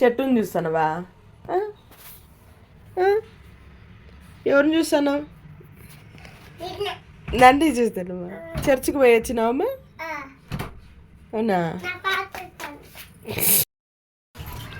చెట్టుని చూస్తానవా? ఎవరిని చూస్తాను నంది చూస్తానమ్మా చర్చికి పోయి వచ్చినావమ్మా అవునా?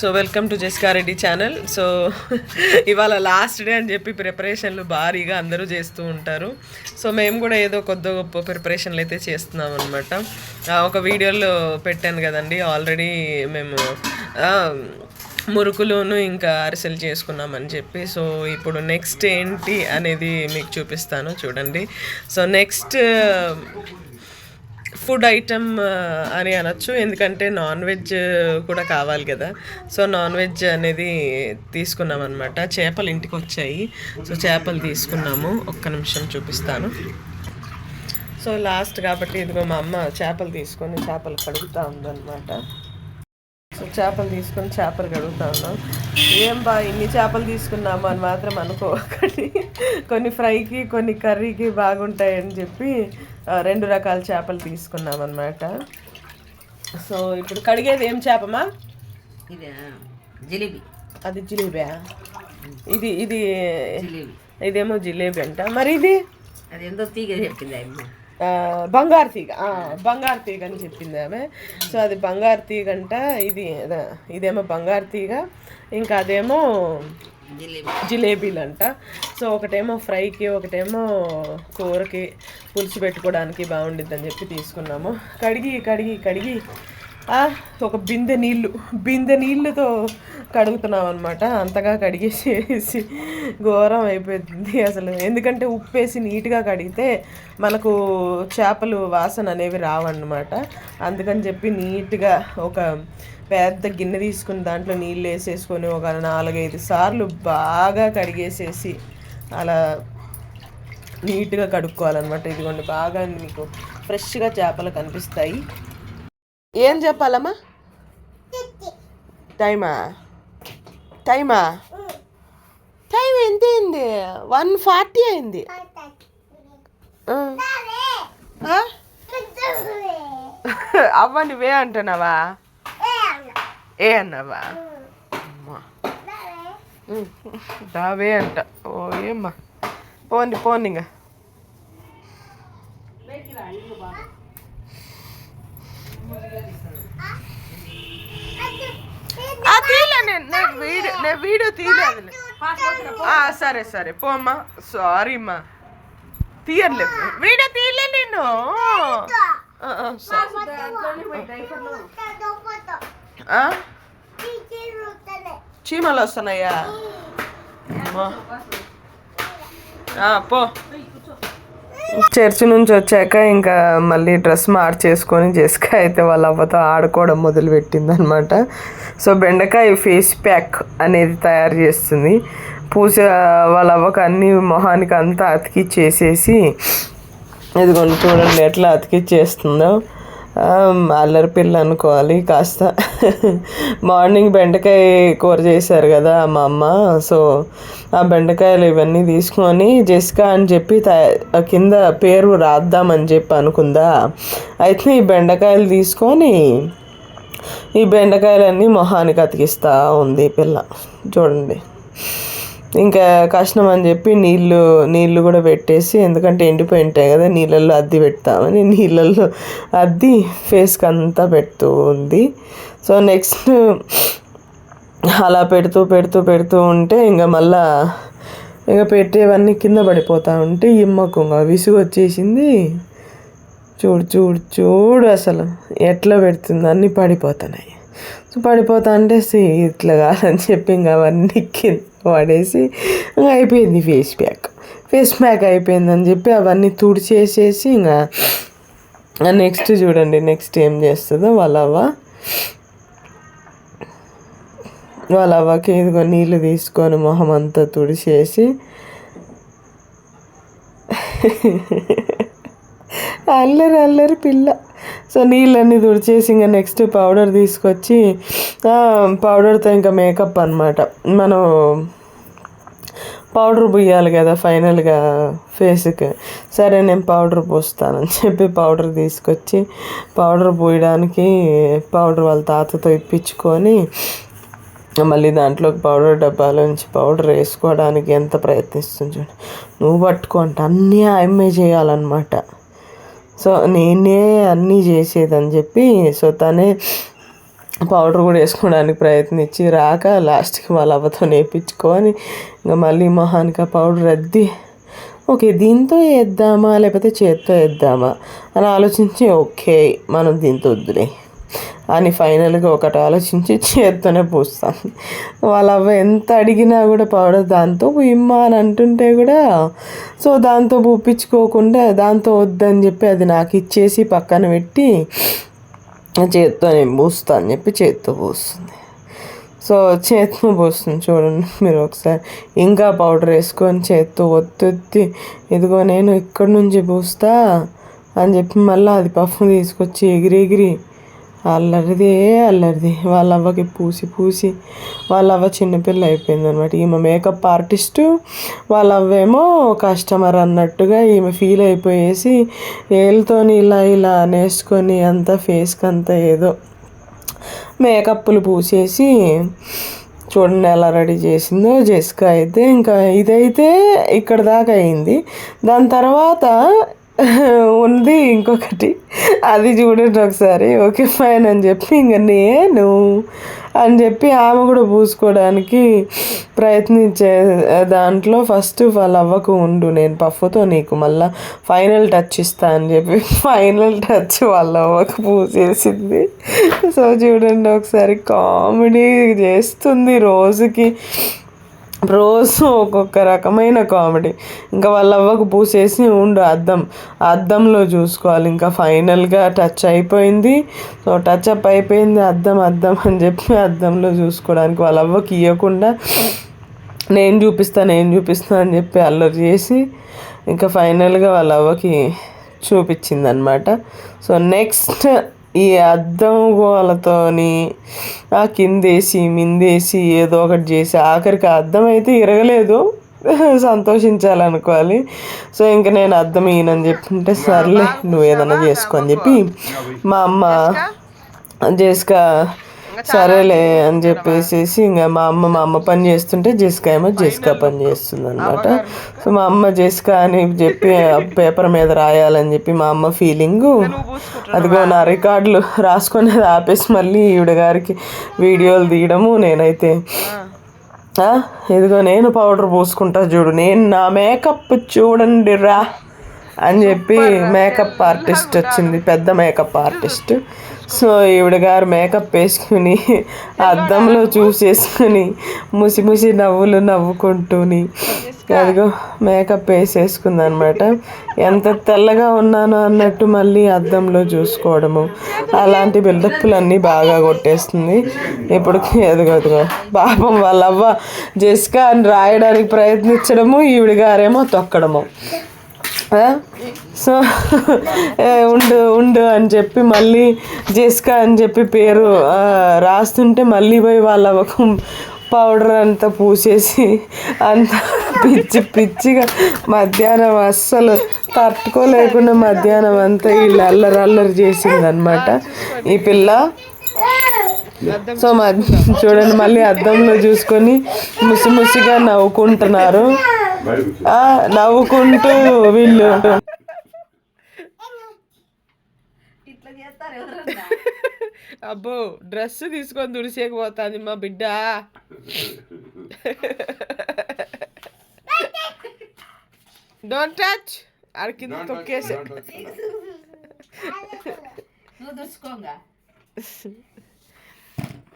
సో వెల్కమ్ టు జెస్కారెడ్డి ఛానల్. సో ఇవాళ లాస్ట్ డే అని చెప్పి ప్రిపరేషన్లు భారీగా అందరూ చేస్తూ ఉంటారు. సో మేము కూడా ఏదో కొద్ది గొప్ప ప్రిపరేషన్లు అయితే చేస్తున్నాం అనమాట ఒక వీడియోలో పెట్టాను కదండి. ఆల్రెడీ మేము ఆ, మురుకులును ఇంకా అరిసెలు చేసుకున్నామని చెప్పి. సో ఇప్పుడు నెక్స్ట్ ఏంటి అనేది మీకు చూపిస్తాను. చూడండి. సో నెక్స్ట్ ఫుడ్ ఐటమ్ అని అనొచ్చు. ఎందుకంటే నాన్ వెజ్ కూడా కావాలి కదా. సో నాన్ వెజ్ అనేది తీసుకున్నాం అనమాట చేపలు ఇంటికి వచ్చాయి. సో చేపలు తీసుకున్నాము. ఒక్క నిమిషం చూపిస్తాను. సో లాస్ట్ కాబట్టి ఇదిగో మా అమ్మ చేపలు తీసుకొని చేపలు కడుగుతూ ఉందన్నమాట. సో చేపలు తీసుకొని చేపలు కడుగుతా ఉన్నాం. ఏం బా ఇన్ని చేపలు తీసుకున్నాము అని మాత్రం అనుకోకండి. కొన్ని ఫ్రైకి కొన్ని కర్రీకి బాగుంటాయని చెప్పి రెండు రకాల చేపలు తీసుకున్నాం అనమాట సో ఇప్పుడు కడిగేది ఏం చేపమా? ఇది జిలేబీ. అది జిలేబీ. ఇది ఇది ఇదేమో జిలేబీ అంట. మరి ఇది? తీగ చెప్పింది బంగారు తీగ. బంగారు తీగ అని చెప్పింది ఆమె. సో అది బంగారు తీగ అంట. ఇది ఇదేమో బంగారు తీగ. ఇంకా అదేమో జిలేబీ. జిలేబీలు అంట. సో ఒకటేమో ఫ్రైకి ఒకటేమో కూరకి. పులుసు పెట్టుకోవడానికి బాగుండిద్ది అని చెప్పి తీసుకున్నాము. కడిగి కడిగి కడిగి ఒక బిందె నీళ్ళు బిందె నీళ్ళతో కడుగుతున్నాం అనమాట అంతగా కడిగేసేసి ఘోరం అయిపోయింది అసలు. ఎందుకంటే ఉప్పు వేసి నీట్గా కడిగితే మనకు చేపలు వాసన అనేవి రావన్నమాట. అందుకని చెప్పి నీట్గా ఒక పెద్ద గిన్నె తీసుకుని దాంట్లో నీళ్ళు వేసేసుకొని ఒక నాలుగైదు సార్లు బాగా కడిగేసేసి అలా నీట్గా కడుక్కోవాలన్నమాట. ఇదిగోండి బాగా మీకు ఫ్రెష్గా చేపలు కనిపిస్తాయి. ఏం చెప్పాలమ్మా టైమా? టైమా? టైం ఎంత అయింది? వన్ ఫార్టీ అయింది? అవ్వ నువ్వే అంటున్నావా? ఏ అన్నావా. దావే అంట. ఓ ఏమ్మా? పోండి పోండి ఇంకా తీయలే నేను నేను వీడియో నేను వీడియో తీయలేదు సరే సరే పోమ్మా. సారీ అమ్మా తీయలే వీడియో తీయలే నేను. చీమలు వస్తున్నాయా? అమ్మా. పో. చర్చి నుంచి వచ్చాక ఇంకా మళ్ళీ డ్రెస్ మార్చేసుకొని జెస్కా అయితే వాళ్ళ అవ్వతో ఆడుకోవడం మొదలుపెట్టింది అనమాట సో బెండకాయ ఫేస్ ప్యాక్ అనేది తయారు చేస్తుంది. పూజ వాళ్ళ అవ్వకు అన్ని మొహానికి అంతా అతికిచ్చేసేసి ఇదిగోండి చూడండి ఎట్లా అతికిచ్చేస్తుందో. చేస్తుందో అల్లరి పిల్ల అనుకోవాలి కాస్త. మార్నింగ్ బెండకాయ కూర చేశారు కదా మా అమ్మ. సో ఆ బెండకాయలు ఇవన్నీ తీసుకొని జెస్కా అని చెప్పి కింద పేరు రాద్దామని చెప్పి అనుకుందా? అయితే ఈ బెండకాయలు తీసుకొని ఈ బెండకాయలన్నీ మొహానికి అతికిస్తూ ఉంది పిల్ల. చూడండి. ఇంకా కష్టం అని చెప్పి నీళ్ళు నీళ్ళు కూడా పెట్టేసి ఎందుకంటే ఎండిపోయి ఉంటాయి కదా నీళ్ళల్లో అద్ది పెడతామని నీళ్ళల్లో అద్ది ఫేస్కి అంతా పెడుతూ ఉంది. సో నెక్స్ట్ అలా పెడుతూ పెడుతూ పెడుతూ ఉంటే ఇంకా మళ్ళా ఇంకా పెట్టేవన్నీ కింద పడిపోతూ ఉంటే ఇమ్మకు ఇంకా విసుగు వచ్చేసింది. చూడు చూడు చూడు అసలు ఎట్లా పెడుతుంది అన్నీ పడిపోతున్నాయి. పడిపోతా అంటే ఇట్లా కాదని చెప్పి ఇంకా అవన్నీ కింద పడేసి ఇంకా అయిపోయింది ఫేస్ ప్యాక్. ఫేస్ ప్యాక్ అయిపోయిందని చెప్పి అవన్నీ తుడిచేసేసి ఇంకా నెక్స్ట్ చూడండి నెక్స్ట్ ఏం చేస్తుందో వాళ్ళ అవ్వ వాళ్ళ అవ్వకి ఇదిగో నీళ్ళు తీసుకొని మొహం అంతా తుడిచేసి అల్లరి అల్లరి పిల్ల. సో నీళ్ళన్నీ తుడిచేసి ఇంకా నెక్స్ట్ పౌడర్ తీసుకొచ్చి పౌడర్తో ఇంకా మేకప్ అనమాట మనం పౌడర్ పోయాలి కదా ఫైనల్గా ఫేస్కి. సరే నేను పౌడర్ పోస్తానని చెప్పి పౌడర్ తీసుకొచ్చి పౌడర్ పోయడానికి పౌడర్ వాళ్ళ తాతతో ఇప్పించుకొని మళ్ళీ దాంట్లో పౌడర్ డబ్బాలో నుంచి పౌడర్ వేసుకోవడానికి ఎంత ప్రయత్నిస్తుంది చూడండి నువ్వు పట్టుకుంటా అన్నీ ఆయమ్మే చేయాలన్నమాట. సో నేనే అన్నీ చేసేదని చెప్పి సో తనే పౌడర్ కూడా వేసుకోవడానికి ప్రయత్నించి రాక లాస్ట్కి వాళ్ళ అవ్వతో నేర్పించుకొని ఇంకా మళ్ళీ మొహానికి ఆ పౌడర్ అద్ది. ఓకే దీంతో వేద్దామా లేకపోతే చేత్తో వేద్దామా అని ఆలోచించి ఓకే మనం దీంతో వద్దులే. అని ఫైనల్గా ఒకటి ఆలోచించి చేత్తోనే పూస్తాం. వాళ్ళ అవ్వ ఎంత అడిగినా కూడా పౌడర్ దాంతో పూయమ్మా అని అంటుంటే కూడా సో దాంతో పూపించుకోకుండా దాంతో వద్దని చెప్పి అది నాకు ఇచ్చేసి పక్కన పెట్టి చేత్తో నేను పూస్తా అని చెప్పి చేత్తో పూస్తుంది. సో చేత్తో పోస్తుంది చూడండి మీరు ఒకసారి. ఇంకా పౌడర్ వేసుకొని చేత్తో ఒత్తి ఇదిగో నేను ఇక్కడి నుంచి పూస్తా అని చెప్పి మళ్ళీ అది పఫ్ తీసుకొచ్చి ఎగిరి ఎగిరి అల్లరిదే అల్లరిది. వాళ్ళ అవ్వకి పూసి పూసి వాళ్ళ అవ్వ చిన్నపిల్ల అయిపోయింది అనమాట ఈమె మేకప్ ఆర్టిస్టు వాళ్ళ అవ్వేమో కస్టమర్ అన్నట్టుగా ఈమె ఫీల్ అయిపోయేసి వేలుతోని ఇలా ఇలా నేసుకొని అంతా ఫేస్కి అంతా ఏదో మేకప్లు పూసేసి చూడండి ఎలా రెడీ చేసిందో జెస్కా అయితే ఇంకా ఇదైతే ఇక్కడ దాకా అయింది. దాని తర్వాత ఉంది ఇంకొకటి. అది చూడండి ఒకసారి. ఓకే ఫైన్ అని చెప్పి ఇంక నేను అని చెప్పి ఆమె కూడా పూసుకోవడానికి ప్రయత్నించే దాంట్లో ఫస్ట్ వాళ్ళ అవ్వకు ఉండు. నేను పఫ్తో నీకు మళ్ళా ఫైనల్ టచ్ ఇస్తా అని చెప్పి ఫైనల్ టచ్ వాళ్ళ అవ్వకు పూసేసింది. సో చూడండి ఒకసారి కామెడీ చేస్తుంది రోజుకి. రోజు ఒక్కొక్క రకమైన కామెడీ. ఇంకా వాళ్ళ అవ్వకు పూసేసి ఉండు అద్దం. అద్దంలో చూసుకోవాలి. ఇంకా ఫైనల్గా టచ్ అయిపోయింది. సో టచ్ అప్ అయిపోయింది. అద్దం అద్దం అని చెప్పి అద్దంలో చూసుకోవడానికి వాళ్ళ అవ్వకి ఇవ్వకుండా నేను చూపిస్తా నేను చూపిస్తా అని చెప్పి అల్లరి చేసి ఇంకా ఫైనల్గా వాళ్ళ అవ్వకి చూపించింది అనమాట సో నెక్స్ట్ ఈ అద్దం గోలతోని ఆ కిందేసి మిందేసి ఏదో ఒకటి చేసి ఆఖరికి అద్దం అయితే ఇరగలేదు. సంతోషించాలనుకోవాలి. సో ఇంక నేను అద్దం ఈయనని చెప్తుంటే సర్లే నువ్వు ఏదైనా చేసుకో అని చెప్పి మా అమ్మ జేస్కా సరేలే అని చెప్పేసి ఇంకా మా అమ్మ మా అమ్మ పని చేస్తుంటే జెస్కా ఏమో జెస్కా పని చేస్తుంది అనమాట సో మా అమ్మ జెస్కా అని చెప్పి పేపర్ మీద రాయాలని చెప్పి మా అమ్మ ఫీలింగు అదిగో నా రికార్డులు రాసుకునేది ఆపేసి మళ్ళీ ఈవిడ గారికి వీడియోలు తీయడము నేనైతే. ఇదిగో నేను పౌడర్ పూసుకుంటా చూడు. నేను నా మేకప్ చూడండి రా అని చెప్పి మేకప్ ఆర్టిస్ట్ వచ్చింది పెద్ద మేకప్ ఆర్టిస్ట్ సో ఈవిడ గారు మేకప్ వేసుకుని అద్దంలో చూసేసుకుని ముసి ముసి నవ్వులు నవ్వుకుంటూని అదిగో మేకప్ వేసేసుకుంది అనమాట ఎంత తెల్లగా ఉన్నానో అన్నట్టు మళ్ళీ అద్దంలో చూసుకోవడము. అలాంటి బిల్డప్లు అన్నీ బాగా కొట్టేస్తుంది. ఇప్పుడు ఎదుగో ఎదుగో పాపం వాళ్ళ అవ్వ జెస్కా అని రాయడానికి ప్రయత్నించడము ఈవిడ గారేమో తొక్కడము? సో ఉండు ఉండు అని చెప్పి మళ్ళీ జెస్కా అని చెప్పి పేరు రాస్తుంటే మళ్ళీ పోయి వాళ్ళ ఒక పౌడర్ అంతా పూసేసి అంత పిచ్చి పిచ్చిగా మధ్యాహ్నం అస్సలు తట్టుకోలేకుండా మధ్యాహ్నం అంతా వీళ్ళు అల్లరి అల్లరి చేసిందనమాట ఈ పిల్ల సో మ చూడండి మళ్ళీ అద్దంలో చూసుకొని ముసి ముసిగా నవ్వుకుంటున్నారు. నవ్వుకుంటూ వీళ్ళు అబ్బో డ్రెస్ తీసుకొని దుడిసేకపోతుంది మా బిడ్డ. డోంట్ టచ్ ఆడ కింద తొక్కేసి.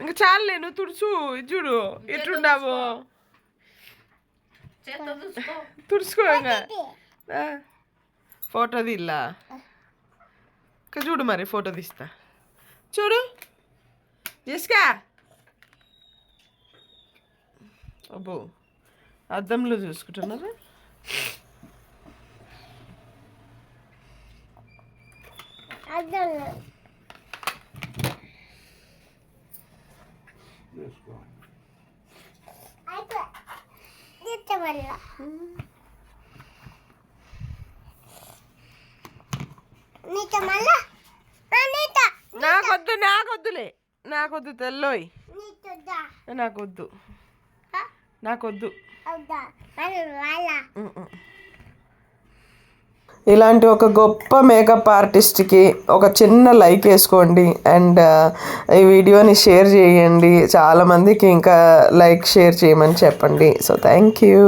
ఇంకా చాలులే నువ్వు తుడుచు ఇది చూడు. ఎట్లున్నావు ఇంకా ఆ, ఫోటో తీలా ఇంకా చూడు మరి ఫోటో తీస్తా. చూడు. జెస్కా. అబ్బో అద్దంలో చూసుకుంటున్నారా నీతో మళ్ళా? నాకొద్దు నాకొద్దులే. నాకొద్దు తెల్లోయ్. నాకొద్దు. నాకొద్దు. వాళ్ళ ఇలాంటి ఒక గొప్ప మేకప్ ఆర్టిస్ట్కి ఒక చిన్న లైక్ వేసుకోండి. అండ్ uh, ఈ వీడియోని షేర్ చేయండి. చాలామందికి ఇంకా లైక్ షేర్ చేయమని చెప్పండి. So thank you